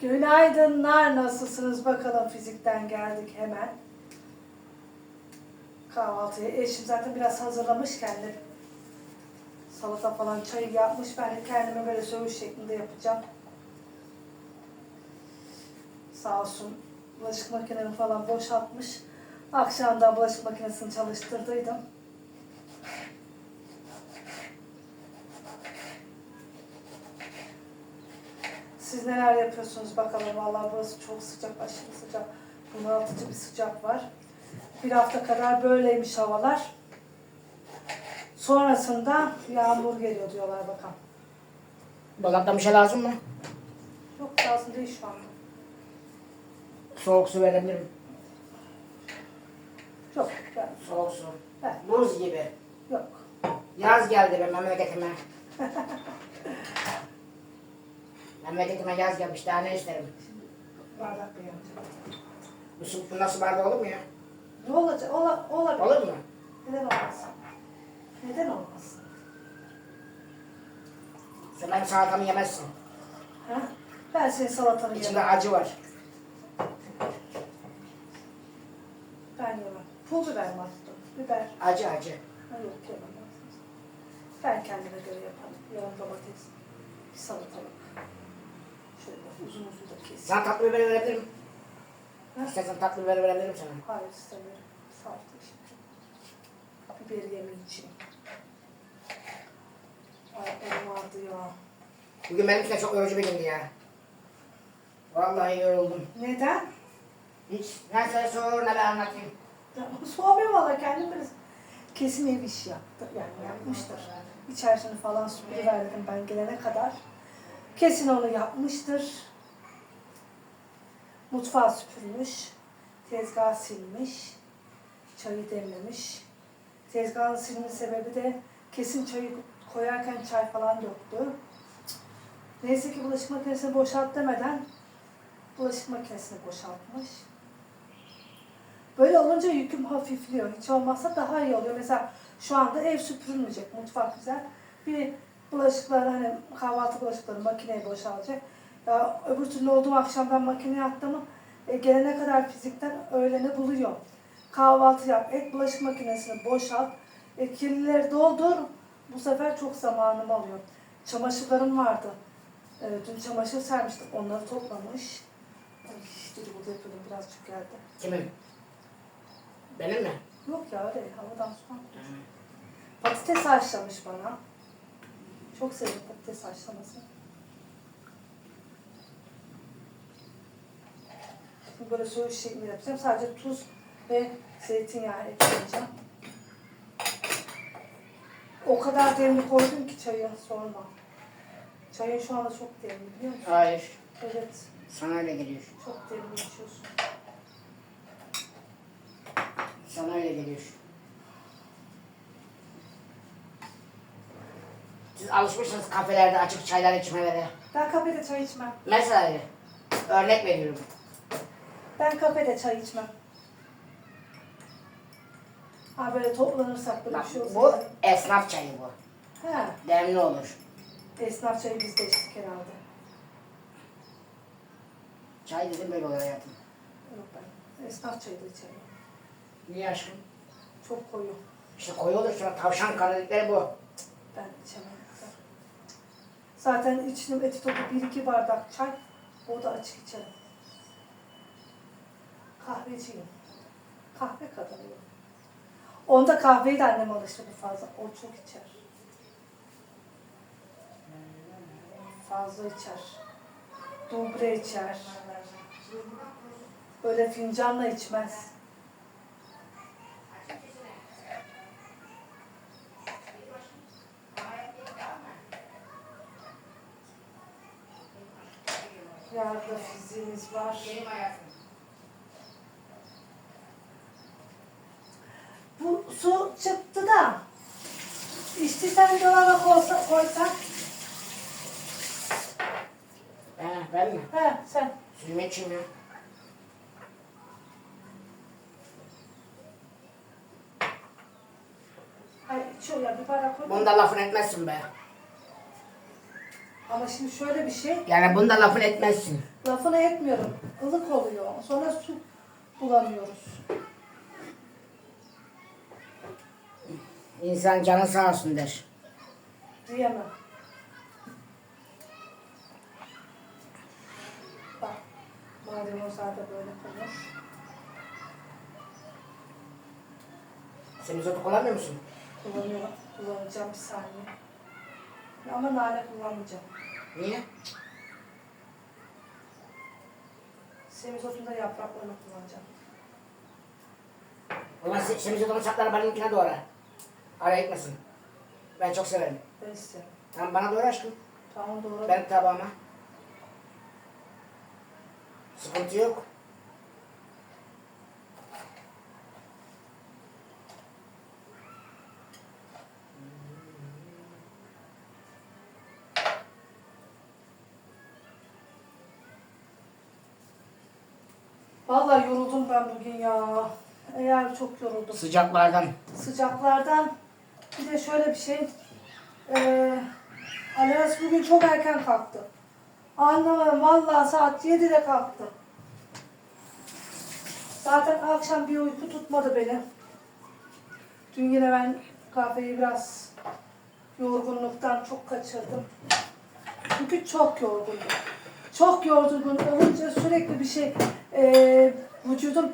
Günaydınlar. Nasılsınız bakalım? Fizikten geldik hemen. Kahvaltıyı eşim zaten biraz hazırlamış kendi. Salata falan çayı yapmış. Ben de kendime böyle söğüş şeklinde yapacağım. Sağ olsun bulaşık makinemi falan boşaltmış. Akşamdan bulaşık makinesini çalıştırdıydım. Siz neler yapıyorsunuz bakalım. Vallahi burası çok sıcak, aşırı sıcak. Bunaltıcı bir sıcak var. Bir hafta kadar böyleymiş havalar. Sonrasında yağmur geliyor diyorlar bakalım. Dolapta bir şey lazım mı? Yok lazım değil şu anda. Soğuk su verebilirim. Yok, ben, Soğuk su. ben, Buz gibi. yok. Yaz geldi be memleketime. memleketime yaz gelmiş daha ne isterim? Bardak beğendim. Bu, su, bu nasıl bardağı olur mu ya? Ne olacak? Ola, olabilir. Olur mu? Neden olmasın? Neden olmasın? Sen benim salatamı yemezsin. Ha? Ben senin salatanı İçinde yemem. acı var. Ben yemem. Pul biber mi attın? Biber. Acı acı. Ha, yok yemem. Ben kendime göre yaparım. Yarım domates. Bir salatalık. Şöyle uzun uzun da keseyim. Sana tatlı biber verebilirim. Ha? İstersen tatlı biber verebilirim sana. Hayır istemiyorum. Sağ ol teşekkür Biberi yemeyeceğim. Ay elim ağrıdı ya. Bugün benim için çok yorucu bir gündü ya. Vallahi yoruldum. Neden? Hiç ne sen sor ne ben anlatayım. Ya, Soğumuyor valla kendim biraz. Kesin ev işi yaptı. Yani yapmıştır. İçerisini falan süpürüverdim ben gelene kadar. Kesin onu yapmıştır. Mutfağı süpürmüş. Tezgah silmiş. Çayı demlemiş. Tezgahın silme sebebi de kesin çayı koyarken çay falan döktü. Neyse ki bulaşık makinesini boşalt demeden bulaşık makinesini boşaltmış. Böyle olunca yüküm hafifliyor. Hiç olmazsa daha iyi oluyor. Mesela şu anda ev süpürülmeyecek. Mutfak güzel. Bir bulaşıkları hani kahvaltı bulaşıkları makineye boşalacak. Ya öbür türlü olduğum akşamdan makineye attığımı e, gelene kadar fizikten öğleni buluyor. Kahvaltı yap, et bulaşık makinesini boşalt. E, kirlileri doldur. Bu sefer çok zamanım alıyor. Çamaşırlarım vardı. E, dün çamaşır sermiştik. Onları toplamış. Dedikodu yapıyordum birazcık geldi. Kimin? Benim mi? Yok ya öyle havadan sudan. Patates haşlamış bana. Çok seviyorum patates haşlamasını. Şimdi böyle söğüş şeklinde yapacağım. Sadece tuz ve zeytinyağı ekleyeceğim. O kadar demli koydum ki çayı sorma. Çayın şu anda çok demli biliyor musun? Hayır. Evet. Sana öyle geliyor. Çok demli içiyorsun. Sana öyle geliyor. Siz alışmışsınız kafelerde açık çaylar içmelere. Ben kafede çay içmem. Mesela örnek veriyorum. Ben kafede çay içmem. Ha böyle toplanırsak böyle bir Bak, şey olsa. bu esnaf çayı bu. He. Demli olur. Esnaf çayı biz de içtik herhalde. Çay dedim böyle oluyor hayatım. Yok ben. Esnaf çayı da içerim. Niye aşkım? Çok koyu. İşte koyu olur sonra tavşan kanı dedikleri bu. Ben içemem. Zaten içtim eti topu bir iki bardak çay. O da açık içerim. Kahveciyim. Kahve kadınıyım. Onda kahveyi de annem alıştırdı fazla. O çok içer. Fazla içer. Duble içer. Böyle fincanla içmez. Yarın fiziğimiz var. Benim hayatım. Bu su çıktı da içtiysen dolaba koysa, koysan. He, ben mi? He sen. Suyumu içeyim ya. Hayır bir koy. Bunda lafın etmezsin be. Ama şimdi şöyle bir şey, Yani bunda lafını etmezsin. Lafını etmiyorum. ılık oluyor. Sonra su bulamıyoruz. İnsan canı sağ olsun der. Diyemem. Bak, maydanozlar da böyle konur. Sen izotu kullanmıyor musun? Kullanıyorum. Kullanacağım bir saniye. Ama nane kullanmayacağım. Niye? Semizotunda yapraklarını kullanacağım. O zaman sen, sen izotunun saplarını benimkine doğra. Araya gitmesin. Ben çok severim. Ben isterim. Tamam bana doğru aşkım. Tamam doğru. Benim tabağıma. Sıkıntı yok. Vallahi yoruldum ben bugün ya. Eğer çok yoruldum. Sıcaklardan. Sıcaklardan bir de şöyle bir şey. Eee Aras bugün çok erken kalktı. Anlamadım vallahi saat 7'de kalktı. Zaten akşam bir uyku tutmadı beni. Dün yine ben kahveyi biraz yorgunluktan çok kaçırdım. Çünkü çok yorgundum. Çok yorgun olunca sürekli bir şey eee vücudum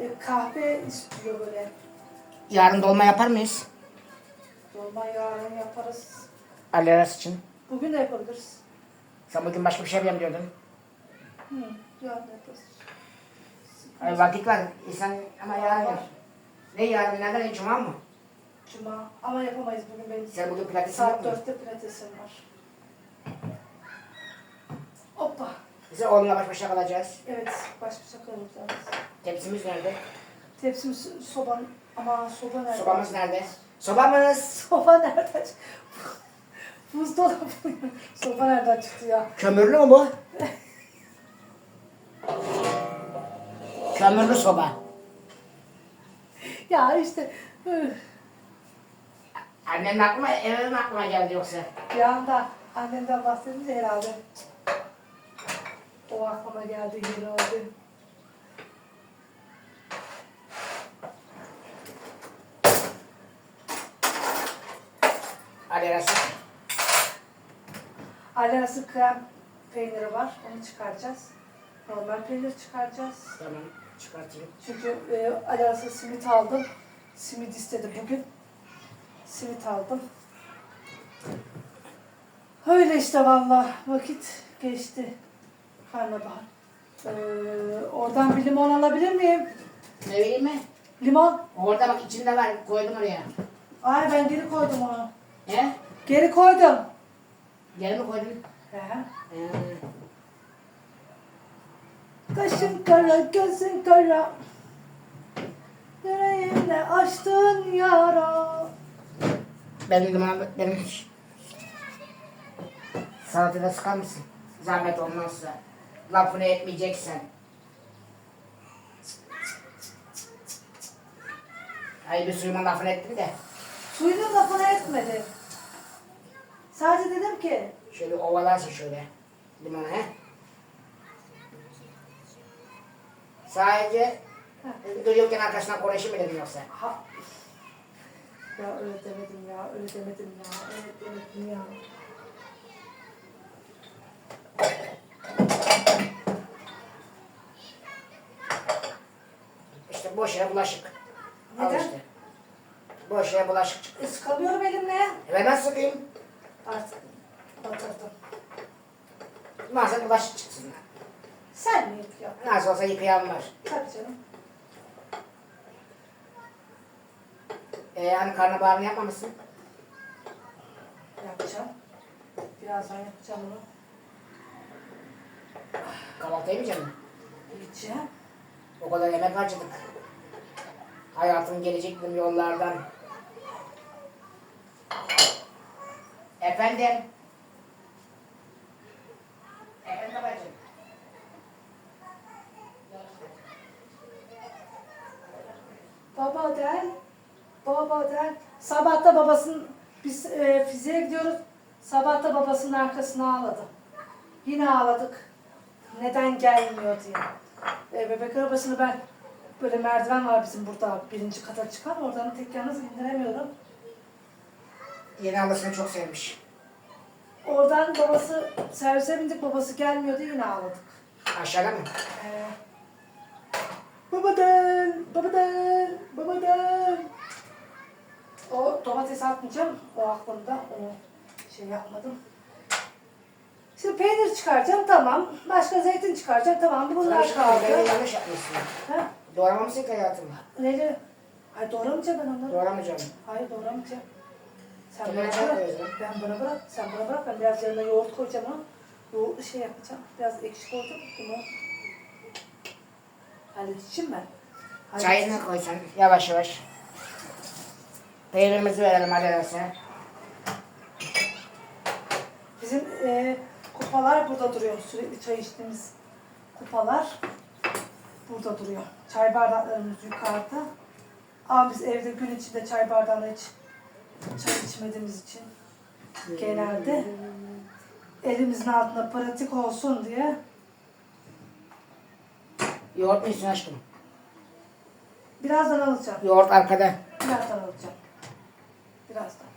e, kahve istiyor böyle. Yarın dolma yapar mıyız? Dolma yarın yaparız. Ali Aras için. Bugün de yapabiliriz. Sen bugün başka bir şey yapayım diyordun. Hı, yarın yaparız. Ay, vakit var. İnsan ama yarın yap. Ne yarın? Nereden? Ne, Cuma mı? Cuma. Ama yapamayız bugün benim. Sen bugün pilates Saat yapmıyor 4'te pilatesim var. Hoppa. Biz oğlumla baş başa kalacağız. Evet, baş başa kalacağız. Tepsimiz nerede? Tepsimiz soban ama soba nerede? Sobamız nerede? Sobamız. Soba nerede? Buzdolabı. soba nereden çıktı ya? Kömürlü mü bu? Kömürlü soba. Ya işte üf, Annenin aklıma, evin aklıma geldi yoksa. bir anda annemden bahsedince herhalde o aklıma geldi yeri oldu. Ali Aras'ın. Alyası krem peyniri var. Onu çıkaracağız. Normal peynir çıkaracağız. Tamam çıkartayım. Çünkü e, Alyası simit aldım. Simit istedi bugün. Simit aldım. Öyle işte valla vakit geçti. Karnabahar. Ee, oradan bir limon alabilir miyim? Ne bileyim mi? Limon. Orada bak içinde var koydum oraya. Ay ben geri koydum onu. He? Geri koydum. Gel mi koydun? He. He. Kaşın kara, gözün kara. Yüreğimde açtın yara. Benim limon, benim salatada sıkar mısın? Zahmet olmazsa. Lafını etmeyeceksen. Ay bir suyuma lafını ettim de. Suyunun lafını etmedi. Sadece dedim ki Şöyle ovalarsın şöyle. Limonu he. Sadece dur yokken arkasından konuşayım mı dedim yoksa? ha, ya öyle demedim ya, öyle demedim ya, öyle demedim ya. İşte boş yere bulaşık. Al Neden? işte. Boş yere bulaşık çıktı. Iskalıyorum elimle. Evet ben sıkayım. Artık batırdım. Maalesef bulaşık çıksın. Sen mi yıkıyorsun? Nasıl olsa yıkayan var. Tabii canım. Ee, hani karnabaharını yapmamışsın. Yapacağım. Birazdan yapacağım onu. Kahvaltı yemeyecek misin? Yiyeceğim. O kadar yemek harcadık. Hayatın gelecek gün yollardan. Efendim? Efendim? Baba der. Baba der. Sabahta babasının biz e, fiziğe gidiyoruz. Sabah da babasının arkasına ağladı. Yine ağladık. Neden gelmiyor diye. E, bebek arabasını ben böyle merdiven var bizim burada birinci kata çıkan. Oradan tek yalnız indiremiyorum. Yeni ablasını çok sevmiş. Oradan babası servise bindik babası gelmiyordu yine ağladık. Aşağıda mı? Ee, babadan, babadan, babadan. O domates atmayacağım. O aklımda. Onu şey yapmadım. Şimdi peynir çıkaracağım tamam. Başka zeytin çıkaracağım tamam. Bunlar kaldı. Ben yanlış yapmışsın. Ha? Doğramamışsın ki hayatım. Neydi? Ay doğramayacağım ben onları. Doğramayacağım. Hayır doğramayacağım. Sen Tamam, bana çok bırak. koyacağım. Ben bana bırak. Sen bana bırak. Ben biraz yanına yoğurt koyacağım ha. Yoğurt şey yapacağım. Biraz ekşi koydum. Bunu halledeceğim ben. Halledeceğim. Çayını koy sen. Yavaş yavaş. Peynirimizi verelim arkadaşlar. Bizim e, kupalar burada duruyor. Sürekli çay içtiğimiz kupalar burada duruyor. Çay bardaklarımız yukarıda. Ama biz evde gün içinde çay bardağına hiç çay içmediğimiz için genelde elimizin altında pratik olsun diye Yoğurt mu istiyorsun aşkım? birazdan alacağım. Yoğurt arkada. Birazdan alacağım. Birazdan.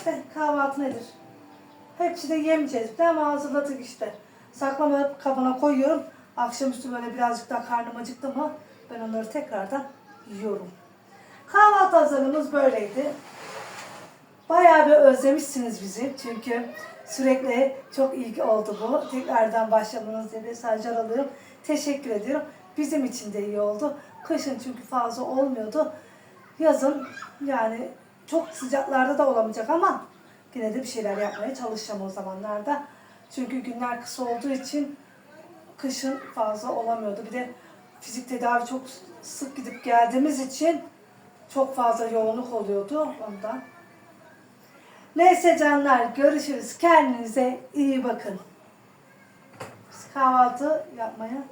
İşte kahvaltı nedir? Hepsi de yemeyeceğiz. Bir de ama hazırladık işte. Saklama kabına koyuyorum. Akşamüstü böyle birazcık daha karnım acıktı mı ben onları tekrardan yiyorum. Kahvaltı hazırlığımız böyleydi. Bayağı bir özlemişsiniz bizi. Çünkü sürekli çok ilgi oldu bu. Tekrardan başlamanız diye mesajlar alıyorum. Teşekkür ediyorum. Bizim için de iyi oldu. Kışın çünkü fazla olmuyordu. Yazın yani çok sıcaklarda da olamayacak ama yine de bir şeyler yapmaya çalışacağım o zamanlarda. Çünkü günler kısa olduğu için kışın fazla olamıyordu. Bir de fizik tedavi çok sık gidip geldiğimiz için çok fazla yoğunluk oluyordu ondan. Neyse canlar görüşürüz. Kendinize iyi bakın. Kahvaltı yapmaya.